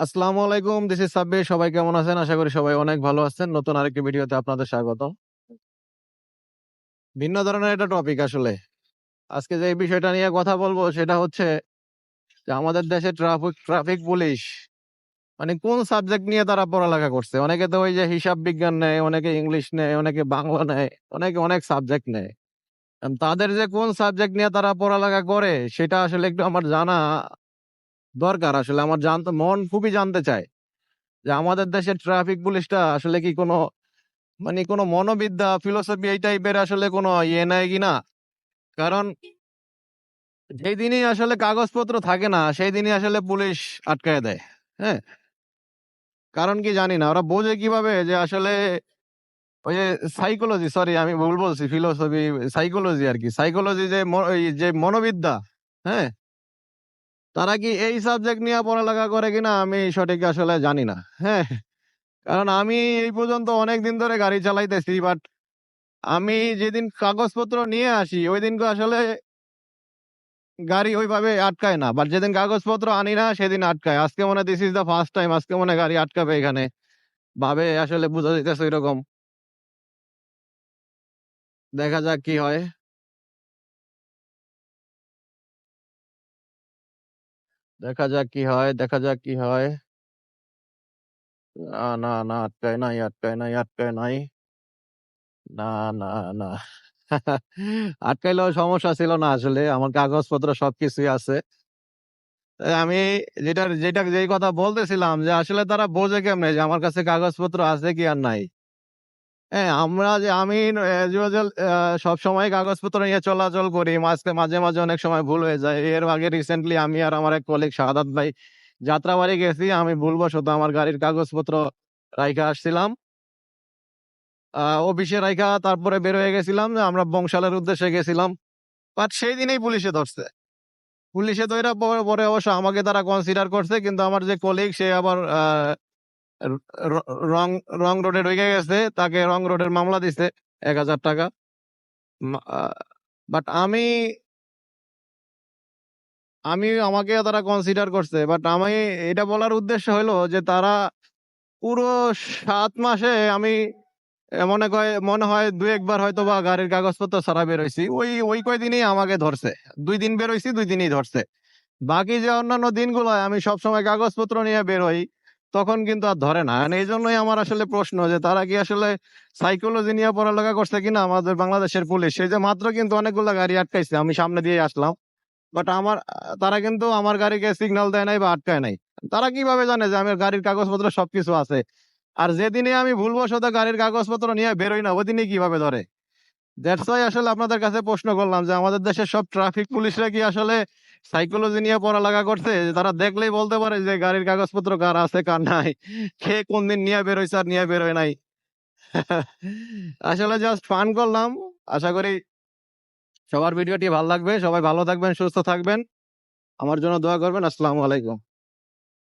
আসসালামু আলাইকুম this is Sabbir. সবাই কেমন আছেন? আশা করি সবাই অনেক ভালো আছেন। নতুন আরেকটি ভিডিওতে আপনাদের স্বাগত ভিন্ন ধরনের একটা টপিক আসলে। আজকে যে বিষয়টা নিয়ে কথা বলব সেটা হচ্ছে যে আমাদের দেশে ট্রাফিক ট্রাফিক পুলিশ মানে কোন সাবজেক্ট নিয়ে তারা পড়ালেখা করছে? অনেকে তো ওই যে হিসাব বিজ্ঞান নেয়, অনেকে ইংলিশ নেয়, অনেকে বাংলা নেয়, অনেকে অনেক সাবজেক্ট নেয়। তাদের যে কোন সাবজেক্ট নিয়ে তারা পড়ালেখা করে, সেটা আসলে একটু আমার জানা দরকার। আসলে আমার জানতে মন খুবই জানতে চায় যে আমাদের দেশের ট্রাফিক পুলিশটা আসলে কি কোনো মানে কোনো মনোবিদ্যা ফিলোসফি এই টাইপের আসলে কোনো ইয়ে নেয় কিনা কারণ যেই দিনই আসলে কাগজপত্র থাকে না, সেই দিনই আসলে পুলিশ আটকায় দেয় হ্যাঁ? কারণ কি জানি না, ওরা বোঝে কীভাবে যে আসলে ওই যে সাইকোলজি সরি আমি ভুল বলছি ফিলোসফি সাইকোলজি আর কি। সাইকোলজি যে যে মনোবিদ্যা হ্যাঁ? তারা কি এই সাবজেক্ট নিয়ে পড়ালেখা করে কিনা আমি সঠিক আসলে জানি না। হ্যাঁ কারণ আমি এই পর্যন্ত অনেক দিন ধরে গাড়ি চালাইতেছি বাট আমি যেদিন কাগজপত্র নিয়ে আসি ওই দিন আসলে গাড়ি ওইভাবে আটকায় না। বাট যেদিন কাগজপত্র আনি না, সেদিন আটকায়। আজকে মনে this is the first time আজকে মনে গাড়ি আটকাবে এখানে। ভাবে আসলে বুঝা যাইতেছে এরকম দেখা যাক কি হয়। দেখা যাক কি হয়, দেখা যাক কি হয়। না না না, আটকায় নাই আটকায় নাই আটকায় নাই। না না না। আটকাইলেও সমস্যা ছিল না আসলে, আমার কাগজপত্র সবকিছুই আছে। আমি যেটা যেটা, যেই কথা বলতেছিলাম যে আসলে তারা বোঝে কেমনে যে আমার কাছে কাগজপত্র আছে কি আর নাই। হ্যাঁ আমরা যে আমি সব সময় কাগজপত্র নিয়ে চলাচল করি। মাঝে মাঝে মাঝে অনেক সময় ভুল হয়ে যায়। এর আগে রিসেন্টলি আমি আর আমার এক কলিগ শাহাদাত ভাই যাত্রাবাড়ি গেছি। আমি ভুলবশত আমার গাড়ির কাগজপত্র রাইখা আসছিলাম। অফিসে রাইখা তারপরে বের হয়ে গেছিলাম। আমরা বংশালের উদ্দেশ্যে গেছিলাম। বাট সেই দিনেই পুলিশে ধরছে। পুলিশে ধরে পরে অবশ্য আমাকে তারা কনসিডার করছে। কিন্তু আমার যে কলিগ সে আবার র- র- রোডে ঢুকে গেছে, তাকে রং রোডের মামলা দিছে এক হাজার টাকা। বাট আমি আমি আমাকে তারা কনসিডার করছে বাট আমি এটা বলার উদ্দেশ্য হলো যে তারা পুরো সাত মাসে আমি মনে কয়, মনে হয় দু একবার হয়তো বা গাড়ির কাগজপত্র ছাড়া বেরোইছি ওই ওই কয়দিনই আমাকে ধরছে। দুই দিন বেরোইছি দুই দিনই ধরছে। বাকি যে অন্যান্য দিনগুলো আমি সবসময় কাগজপত্র নিয়ে বেরোই তখন কিন্তু আর ধরে না। এই জন্যই আমার আসলে প্রশ্ন যে, তারা কি আসলে সাইকোলজি নিয়ে পড়ালেখা করছে কিনা আমাদের বাংলাদেশের পুলিশ সেই যে মাত্র কিন্তু অনেকগুলো গাড়ি আটকাইছে, আমি সামনে দিয়ে আসলাম। বাট আমার, তারা কিন্তু আমার গাড়িকে সিগন্যাল দেয় নাই বা আটকায় নাই। তারা কীভাবে জানে যে আমার গাড়ির কাগজপত্র সবকিছু আছে? আর যেদিনে আমি ভুলবশত গাড়ির কাগজপত্র নিয়ে বেরোই না, ওদিনে কীভাবে ধরে? দ্যাটস আসলে আপনাদের কাছে প্রশ্ন করলাম যে, আমাদের দেশের সব ট্রাফিক পুলিশরা কি আসলে সাইকোলজি নিয়ে পড়ালেখা করছে তারা দেখলেই বলতে পারে যে গাড়ির কাগজপত্র কার আছে, কার নাই, কে কোন দিন নিয়ে বেরোইছে আর নিয়ে বেরোয় নাই। আসলে জাস্ট ফান করলাম, আশা করি সবার ভিডিওটি ভালো লাগবে, সবাই ভালো থাকবেন, সুস্থ থাকবেন, আমার জন্য দোয়া করবেন, আসসালামু আলাইকুম।